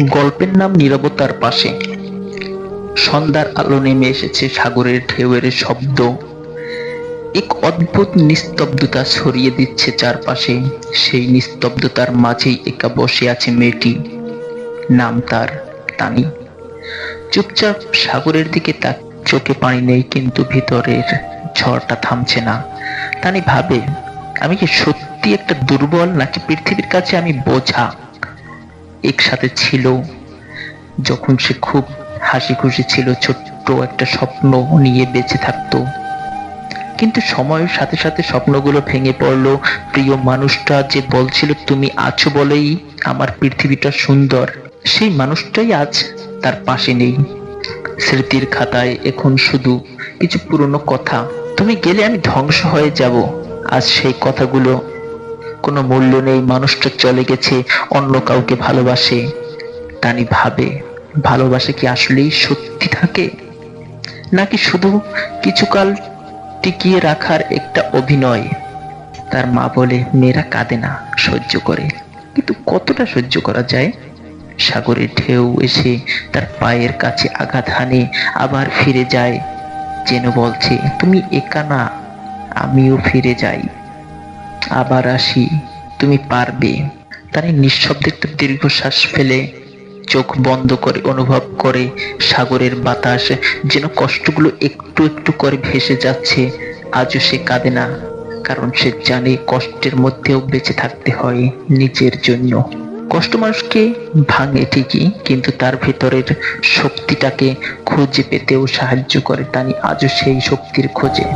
গল্পের নাম নীরবতার পাশে। সন্ধ্যার আলো নেমে এসেছে সাগরের ঢেউয়ের শব্দ। এক অদ্ভুত নিস্তব্ধতা ছড়িয়ে দিচ্ছে চারপাশে। সেই নিস্তব্ধতার মাঝেই একা বসে আছে মেয়েটি। নাম তার তানি। চুপচাপ সাগরের দিকে তাক চোখে পানি নেই কিন্তু ভিতরের ঝড়টা থামছে না। তানি ভাবে, আমি কি সত্যি একটা দুর্বল নাকি পৃথিবীর কাছে আমি বোঝা? একসাথে ছিল। যখন সে খুব হাসি খুশি ছিল, ছোট্ট একটা স্বপ্ন নিয়ে বেঁচে থাকতো। কিন্তু সময়ের সাথে সাথে স্বপ্নগুলো ভেঙে পড়ল। প্রিয় মানুষটা যে বলছিল, তুমি আছো বলেই আমার পৃথিবীটা সুন্দর। সেই মানুষটাই আজ তার পাশে নেই। স্মৃতির খাতায় এখন শুধু কিছু পুরনো কথা। তুমি গেলে আমি ধ্বংস হয়ে যাব। আজ সেই কথাগুলো কোনো মূল্য নেই মানুষটা চলে গেছে, অন্য কাউকে ভালোবাসে। তানি ভাবে, ভালোবাসা কি আসলেই সত্যি থাকে? নাকি শুধু কিছুকাল টিকিয়ে রাখার একটা অভিনয়? তার মা বলে, মেয়েরা কাঁদে না, সহ্য করে। কিন্তু কতটা সহ্য করা যায়? সাগরের ঢেউ এসে তার পায়ের কাছে আঘাত হানে, আবার ফিরে যায়। যেন বলছে, তুমি একা না, আমিও ফিরে যাই। আবার আসি, তুমি পারবে। তার নিঃশব্দে একটা দীর্ঘশ্বাস ফেলে চোখ বন্ধ করে অনুভব করে সাগরের বাতাস, যেন কষ্টগুলো একটু একটু করে ভেসে যাচ্ছে। আজও সে কাঁদে না, কারণ সে জানে কষ্টের মধ্যেও বেঁচে থাকতে হয় নিজের জন্য। কষ্ট মানুষকে ভাঙে ঠিকই, কিন্তু তার ভেতরের শক্তিটাকে খুঁজে পেতেও সাহায্য করে, তানি আজও সেই শক্তির খোঁজে।